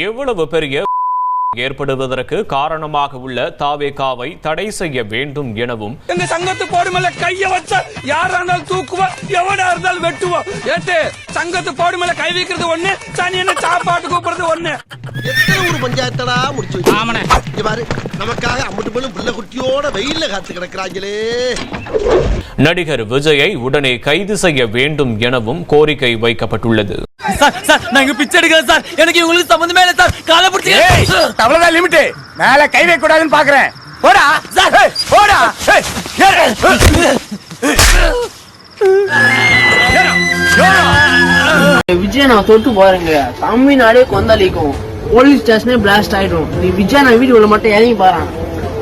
எவ்வளவு பெரிய ஏற்படுவதற்கு காரணமாக உள்ள தாவேகாவை தடை செய்ய வேண்டும் எனவும் எங்க சங்கத்து போடு மேல கைய வச்சா யாரா இருந்தாலும் தூக்குவோம் எவனா இருந்தாலும் வெட்டுவோம் ஏட்டு சங்கத்து போடு மேல கை வைக்கிறது ஒண்ணு சனியனை சாப்பாட்டு கூப்பிடுறது ஒண்ணு. எத்தனை ஊர் பஞ்சாயத்தடா முடிச்சு இங்க பாரு நமக்காக அம்பட்டு பெண்ணும் பிள்ளை குட்டியோட வெயில்ல காத்து கிடக்குறாங்களே. நடிகர் விஜயை உடனே கைது செய்ய வேண்டும் எனவும் கோரிக்கை வைக்கப்பட்டுள்ளது. சார் சார் நான் இங்க பிச்சை எடுக்கிறேன் சார் எனக்கு இவங்களுக்கு சம்பந்தமே இல்லை சார் காலை பிடிச்சி அவ்வளவுதான் லிமிட் மேல கை வைக்க கூடாதுன்னு பாக்குறேன் போடா. சார் போடா. விஜய் நான் தொட்டு பாருங்க. தமிழ்நாடே கொந்தளிக்கும். போலீஸ் ஸ்டேஷனே பிளாஸ்ட் ஆயிடும். நீ விஜய் நான் வீட்டுக்குள்ள மட்டும் இறங்கி பாறான்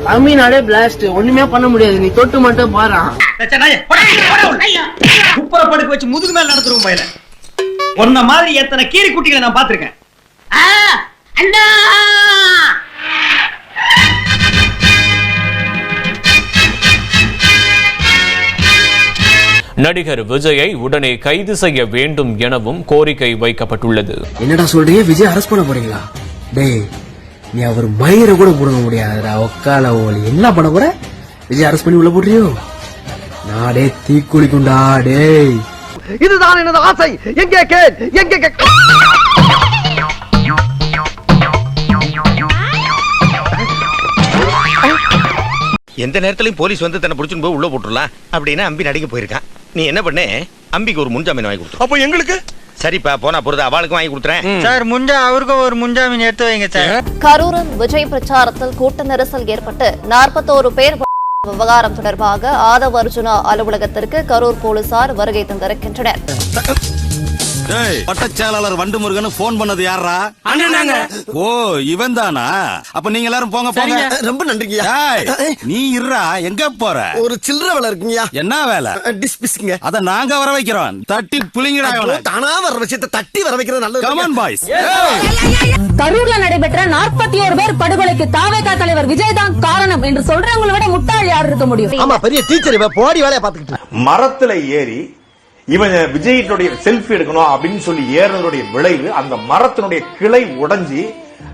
தமிழ்நாடே பிளாஸ்ட் ஒண்ணுமே பண்ண முடியாது. நீ தொட்டு மட்டும் பாறான் குப்புற படுக்க வச்சு முதுகு மேல நடத்துருவோம் பையல உன்ன மாதிரி எத்தனை கீரி குட்டிகளை நான் பாத்திருக்கேன் நடிகர் விஜயை உடனே கைது செய்ய வேண்டும் எனவும் கோரிக்கை வைக்கப்பட்டுள்ளது. என்னடா சொல்றீங்க? விஜய் அரெஸ்ட் பண்ண போறீங்களா? டேய் நீ அவர் மயிரை கூட போடுங்க முடியாதுடா. ஒக்கால ஓலி. என்ன பண்ண போற? விஜய் அரெஸ்ட் பண்ணி உள்ள போடுறியோ? நாடே தீக்குளிக்குண்டா டேய். இதுதான் எனது ஆசை. எங்கே கேள். எங்கே எந்த நேரத்திலயும் போலீஸ் வந்து தன்னை பிடிச்சுன்னு போய் உள்ள போட்டுடலாம் அப்படின்னு அம்பி நடிக்க போயிருக்கான். நீ என்ன பண்ணு? அம்பிக்கு ஒரு முன்ஜாமீன் வாங்கி கொடுத்து அப்போ எங்களுக்கு? சரிப்பா போனா பொறுத்து அவளுக்கும் வாங்கி கொடுத்துறேன். சார் முஞ்சா அவருக்கும் ஒரு முன்ஜாமீன் எடுத்து வைங்க சார். கரூரில் விஜய் பிரச்சாரத்தில் கூட்ட நெரிசல் ஏற்பட்டு நாற்பத்தோரு பேர் விவகாரம் தொடர்பாக ஆதவ அர்ஜுனா அலுவலகத்திற்கு கரூர் போலீசார் வருகை தந்திருக்கின்றனர். பட்டச்செயலாளர் வண்டு முருகன் போன் பண்ணது யாரா ஓ இவன் தானா அப்ப நீங்க எல்லாரும் போங்க போங்க. ரொம்ப நன்றிங்கய்யா. ஏய், நீ இருடா எங்க போற? ஒரு சில்லற வேலை இருக்குங்கய்யா. என்ன வேலை? டிஸ்பிஸ்ங்க அத நாங்க வர வைக்கிறோம். தட்டி புளிங்கடா தானா வர விஷயத்தை தட்டி வர வைக்கிறது நல்லது கமன் பாய்ஸ் கரூர்ல நடைபெற்ற நாற்பத்தி ஓரு பேர் படுகொலைக்கு தாவேகா தலைவர் விஜய் தான் காரணம் என்று சொல்றவங்களை விட முட்டாள் யார் இருக்க முடியும்? ஆமா பெரிய டீச்சர் இவ போடி வேலையை பாத்துக்கிட்டு மரத்துல ஏறி இவன் விஜயினுடைய செல்ஃபி எடுக்கணும் அப்படின்னு சொல்லி ஏறினதுடைய விளைவு அந்த மரத்தினுடைய கிளை உடைஞ்சி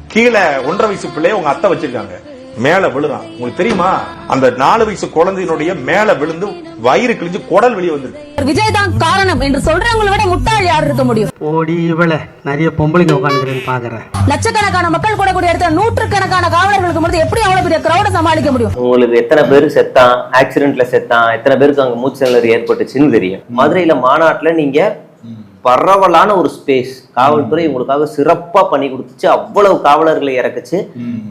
கீழே ஒன்றரை வயசு பிள்ளைய உங்க அத்தை வச்சிருக்காங்க. மேல விழுறான். உங்களுக்கு தெரியுமா? அந்த நாலு வயசு குழந்தையினுடைய மேல விழுந்து வயிறு கிழிஞ்சு குடல் வெளியே வந்திருக்கு. விஜய் தான் காரணம் என்று சொல்றவங்களை விட முட்டாள் யார் இருக்க முடியும்? ஓடி இவள நிறைய பொம்பளைங்க உட்காந்துக்கிறேன்னு பாக்குறேன். லட்சக்கணக்கான மக்கள் கூடக்கூடிய இடத்துல நூற்றுக்கணக்கான காவலர்களுக்கு மட்டும் எப்படி அவ்வளவு பெரிய கிரௌட சமாளிக்க முடியும்? உங்களுக்கு எத்தனை பேர் செத்தான் ஆக்சிடென்ட்ல செத்தான் எத்தனை பேருக்கு அங்க மூச்சு ஏற்பட்டுச்சுன்னு தெரியும். மதுரையில மாநாட்டுல நீங்க பரவலான ஒரு ஸ்பேஸ் காவல்துறை உங்களுக்காக சிறப்பா பண்ணி கொடுத்துச்சு. அவ்வளவு காவலர்களை இறக்குச்சு.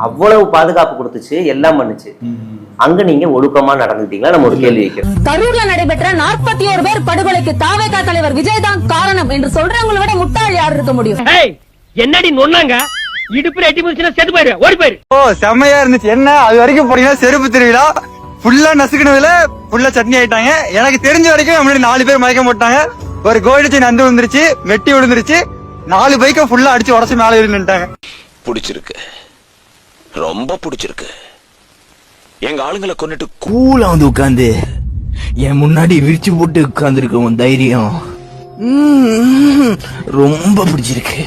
அவ்வளவு பாதுகாப்பு கொடுத்துச்சு. எல்லாம் பண்ணுச்சு. அங்க நீங்க ஒழுக்கமா நடந்துட்டீங்களா? நம்ம ஒரு கேள்வி வைக்கிறோம் கரூர்ல நடைபெற்ற நாற்பத்தி ஓரு பேர் படுகொலைக்கு தாவேகா தலைவர் விஜய் தான் காரணம் என்று சொல்றவங்களை விட முட்டாள் யார் இருக்க முடியும்? என்னடி நொன்னாங்க? இடுப்புல எட்டி முடிச்சுன்னா செத்து போயிரு. ஓடி போயிரு. ஓ செம்மையா இருந்துச்சு. என்ன அது வரைக்கும் போனீங்கன்னா செருப்பு திருவிழா? ஃபுல்லா நசுக்கினதுல ஃபுல்லா சட்னி ஆயிட்டாங்க. எனக்கு தெரிஞ்ச வரைக்கும் முன்னாடி நாலு பேர் மயக்கம் போட்டாங்க. ஒரு செயின் அந்து விழுந்துருச்சு வெட்டி விழுந்துருச்சு நாலு பைக்கை ஃபுல்லா அடிச்சு உடச்சு மேலே ஏறி நின்னுட்டாங்க. பிடிச்சிருக்கு. ரொம்ப பிடிச்சிருக்கு. எங்க ஆளுங்களை கொண்டுட்டு கூலா வந்து உட்காந்து என் முன்னாடி விரிச்சு போட்டு உட்கார்ந்துருக்க உன் தைரியம். ரொம்ப பிடிச்சிருக்கு.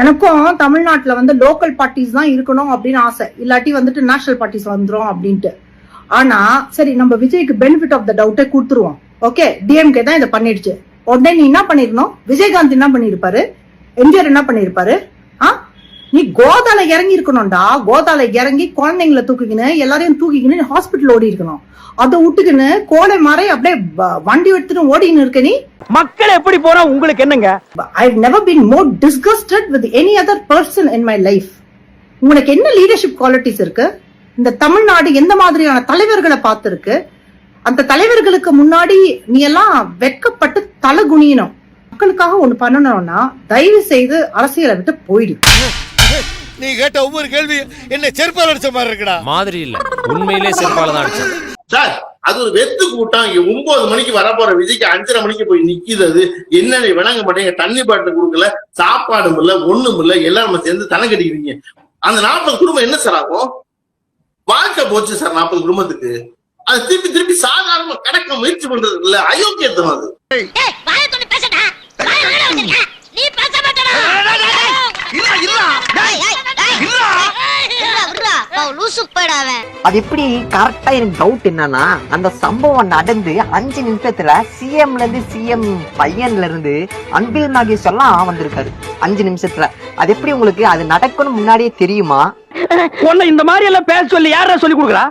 எனக்கும் தமிழ்நாட்டுல வந்து லோக்கல் பார்ட்டிஸ் தான் இருக்கணும் அப்படின்னு ஆசை. இல்லாட்டி வந்துட்டு நேஷனல் பார்ட்டிஸ் வந்துரும் அப்படின்ட்டு. ஆனா சரி நம்ம விஜய்க்கு பெனிஃபிட் ஆஃப் த டவுட்டே கொடுத்துருவோம். ஓகே டிஎம்கே தான் இதை பண்ணிடுச்சு. உடனே நீ என்ன பண்ணிருக்கணும்? விஜயகாந்த் என்ன பண்ணிருப்பாரு? எம்ஜிஆர் என்ன பண்ணிருப்பாரு? ஆ? நீ கோதால இறங்கி இருக்கணும்டா. கோதால இறங்கி குழந்தைங்களை தூக்கிக்கின்னு எல்லாரையும் தூக்கிக்கின்னு ஹாஸ்பிட்டல் ஓடி இருக்கணும். அதை விட்டுக்கின்னு கோடை மாறி அப்படியே வண்டி எடுத்துட்டு ஓடின்னு இருக்க நீ. மக்கள் எப்படி போனா உங்களுக்கு என்னங்க? I've never been more disgusted with any other person in my life. உனக்கு என்ன லீடர்ஷிப் குவாலிட்டிஸ் இருக்கு? இந்த தமிழ்நாடு எந்த மாதிரியான தலைவர்களை பார்த்திருக்கு? அந்த தலைவர்களுக்கு முன்னாடி நீ எல்லாம் வெட்கப்பட்டு தலை குனியணும். மக்களுக்காக ஒண்ணு பண்ணணும்னா தயவு செய்து அரசியலை விட்டு போயிடு. நீ கேட்ட ஒவ்வொரு கேள்வி என்ன செருப்பால் அடிச்ச மாதிரி இருக்குடா. மாதிரி இல்ல. உண்மையிலே செருப்பால தான் அடிச்சேன். சார் அது ஒரு வெத்து கூட்டம். இங்க ஒன்பது மணிக்கு வர போற விஜய்க்கு அஞ்சரை மணிக்கு போய் நிக்குது. அது என்னன்னு விளங்க மாட்டேங்க தண்ணி பாட்டில் கொடுக்கல சாப்பாடும் இல்ல ஒண்ணும் இல்ல எல்லாரும் சேர்ந்து தலை கட்டிக்கிறீங்க. அந்த நாற்பது குடும்பம் என்ன சார் ஆகும்? வாழ்க்கை போச்சு சார் நாற்பது குடும்பத்துக்கு. அது திருப்பி திருப்பி சாதாரண கடக்க முயற்சி பண்றது இல்ல அயோக்கியத்தம் அது. அது எப்படி கரெக்டா எனக்கு டவுட் என்னன்னா அந்த சம்பவம் நடந்து அஞ்சு நிமிஷத்துல சிஎம்ல இருந்து சிஎம் பையன்ல இருந்து அன்பில் நாகேஷ் எல்லாம் வந்திருக்காரு. அஞ்சு நிமிஷத்துல. அது எப்படி உங்களுக்கு அது நடக்கணும் முன்னாடியே தெரியுமா? உன்னை இந்த மாதிரி எல்லாம் பேச சொல்லி யாரா சொல்லி கொடுக்குறா?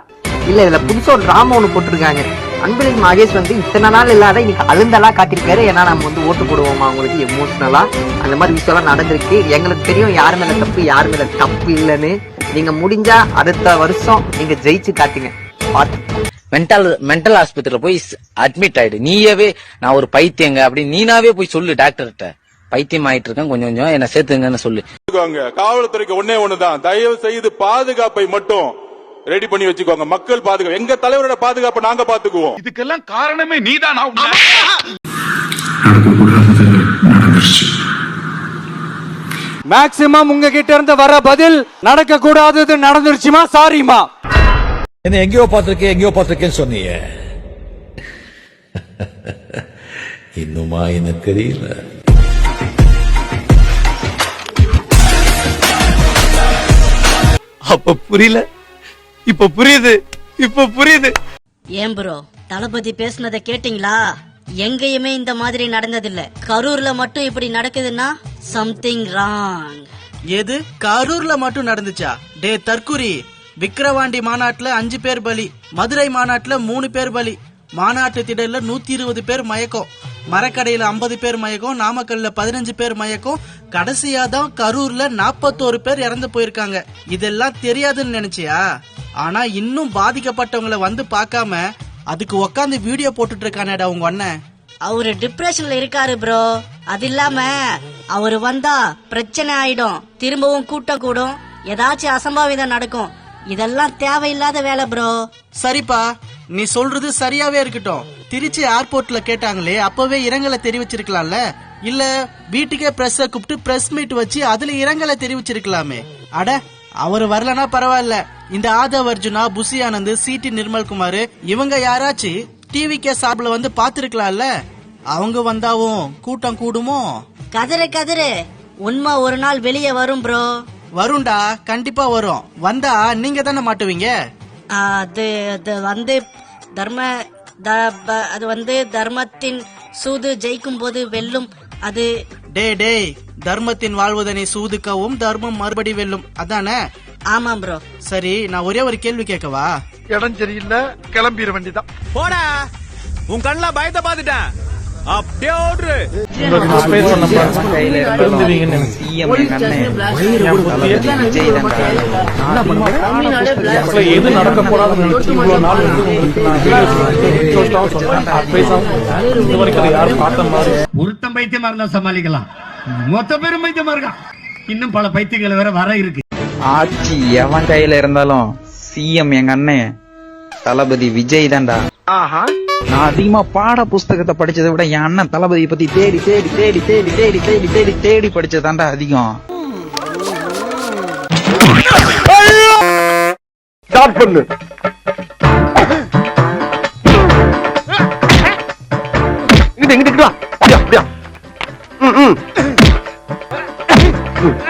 இல்ல இதுல புதுசா ஒரு டிராமா ஒண்ணு போட்டிருக்காங்க. அன்பில் நாகேஷ் வந்து இத்தனை நாள் இல்லாத இன்னைக்கு அழுந்தலா காட்டியிருக்காரு. ஏன்னா நம்ம வந்து ஓட்டு போடுவோமா? உங்களுக்கு எமோஷனலா அந்த மாதிரி விஷயம் எல்லாம் நடந்திருக்கு. எங்களுக்கு தெரியும் யார் மேல தப்பு யார் மேல தப்பு இல்லைன்னு. நீங்க முடிஞ்சா அடுத்த வருஷம் நீங்க ஜெயிச்சு காட்டுங்க. பாத்து மென்டல் மென்டல் ஆஸ்பத்திரியில போய் அட்மிட் ஆயிடு. நீயவே நான் ஒரு பைத்தியங்க அப்படி நீனாவே போய் சொல்லு டாக்டர்கிட்ட பைத்தியம் ஆயிட்டு இருக்கேன் கொஞ்சம் கொஞ்சம் என்ன சேர்த்துங்கன்னு சொல்லு. காவல்துறைக்கு ஒன்னே ஒண்ணுதான். தயவு செய்து பாதுகாப்பை மட்டும் ரெடி பண்ணி வச்சுக்கோங்க. மக்கள் பாதுகாப்பு எங்க தலைவரோட பாதுகாப்பை நாங்க பாத்துக்குவோம் இதுக்கெல்லாம் காரணமே நீதான் மேக்சிமம் உங்ககிட்ட இருந்து வர பதில் நடக்க கூடாதது நடந்துருச்சுமா? சாரிமா என்ன எங்கேயோ பார்த்திருக்கேன் எங்கேயோ பார்த்திருக்கேன்னு சொன்னீங்க இன்னுமா எனக்கு தெரியல. அப்ப புரியல. இப்ப புரியுது. இப்ப புரியுது. ஏன் ப்ரோ தளபதி பேசுனதை கேட்டிங்களா? எங்கேயுமே இந்த மாதிரி நடந்ததில்ல. கரூர்ல மட்டும் இப்படி நடக்குதுன்னா சம்திங் ராங் எது? கரூர்ல மட்டும் நடந்துச்சா? டே தற்குறி விக்கிரவாண்டி மாநாட்டுல அஞ்சு பேர் பலி. மதுரை மாநாட்டுல மூணு பேர் பலி. மாநாட்டு திடல்ல நூத்தி இருபது பேர் மயக்கம். மரக்கடையில ஐம்பது பேர் மயக்கம் நாமக்கல்ல பதினஞ்சு பேர் மயக்கம் கடைசியா தான் கரூர்ல நாற்பத்தோரு பேர் இறந்து போயிருக்காங்க. இதெல்லாம் தெரியாதுன்னு நினைச்சியா? ஆனா இன்னும் பாதிக்கப்பட்டவங்கள வந்து பார்க்காம அதுக்கு உக்காந்து வீடியோ போட்டுட்டு இருக்கானேடா உங்க அண்ணன். அவரு டிப்ரெஷன்ல இருக்காரு ப்ரோ அது இல்லாம அவரு வந்தா பிரச்சனை ஆயிடும். திரும்பவும் கூட்டம் கூடும் ஏதாச்சும் அசம்பாவிதம் நடக்கும். இதெல்லாம் தேவையில்லாத வேலை ப்ரோ சரிப்பா நீ சொல்றது சரியாவே இருக்கட்டும். திருச்சி ஏர்போர்ட்ல கேட்டாங்களே அப்பவே இரங்கலை தெரிவிச்சிருக்கலாம்ல? இல்ல வீட்டுக்கே பிரஸ் கூப்பிட்டு பிரஸ் மீட் வச்சு அதுல இரங்கலை தெரிவிச்சிருக்கலாமே. அட அவர் வரலனா பரவாயில்ல. இந்த ஆதவ் அர்ஜுனா புசி ஆனந்த் சிடி நிர்மல்குமார் இவங்க யாராச்சும் டிவி கே சார்பில் வந்து பாத்துருக்கலாம்ல அவங்க வந்தாவும் கூட்டம் கூடுமோ? கதறு கதறு. உண்மை ஒரு நாள் வெளியே வரும் ப்ரோ வரும்டா கண்டிப்பா வரும். வந்தா நீங்க தானே மாட்டுவீங்க? அது அது வந்து தர்ம அது வந்து தர்மத்தின் சூது ஜெயிக்கும் போது வெல்லும் அது டே டேய் தர்மத்தின் வாழ்வதனை சூதுக்கவும் தர்மம் மறுபடி வெல்லும். அதானே? ஆமாம் ப்ரோ சரி நான் ஒரே ஒரு கேள்வி கேட்கவா? இடம் சரியில்லை கிளம்பிட வேண்டியதான் போடா! உன் கண்ணுல பயத்தை பாத்துட்டேன் அப்படியே எது நடக்க போறாதுன்னு நினைச்சு இவ்வளவு நாள் வந்து உங்களுக்கு நான் வீடியோ சொன்னேன். அட்வைஸாவும் இது வரைக்கும் அதை யாரும் பார்த்த மாதிரி ஒருத்தன் பைத்தியமா இருந்தா சமாளிக்கலாம். மொத்த பேரும் பைத்தியமா இருக்கான் இன்னும் பல பைத்தியங்கள் வேற வர இருக்கு. ஆட்சி எவன் கையில இருந்தாலும் சிஎம் எங்க அண்ணன் தளபதி விஜய் தான்டா. நான் அதிகமா பாட புஸ்தகத்தை படிச்சதை விட என் அண்ணன் தளபதியை பத்தி தேடி தேடி தேடி தேடி தேடி தேடி தேடி தேடி படிச்சதாண்டா அதிகம். பண்ணு.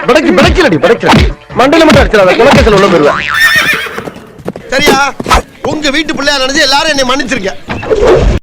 படைக்கு படைக்கலடி படைக்கல மண்டையில மட்டும் அடிச்சிடாத. குலக்கேசல் உள்ள போயிருவேன் சரியா? உங்க வீட்டு பிள்ளையா நினைச்சு எல்லாரும் என்னை மன்னிச்சிருக்க Thank you.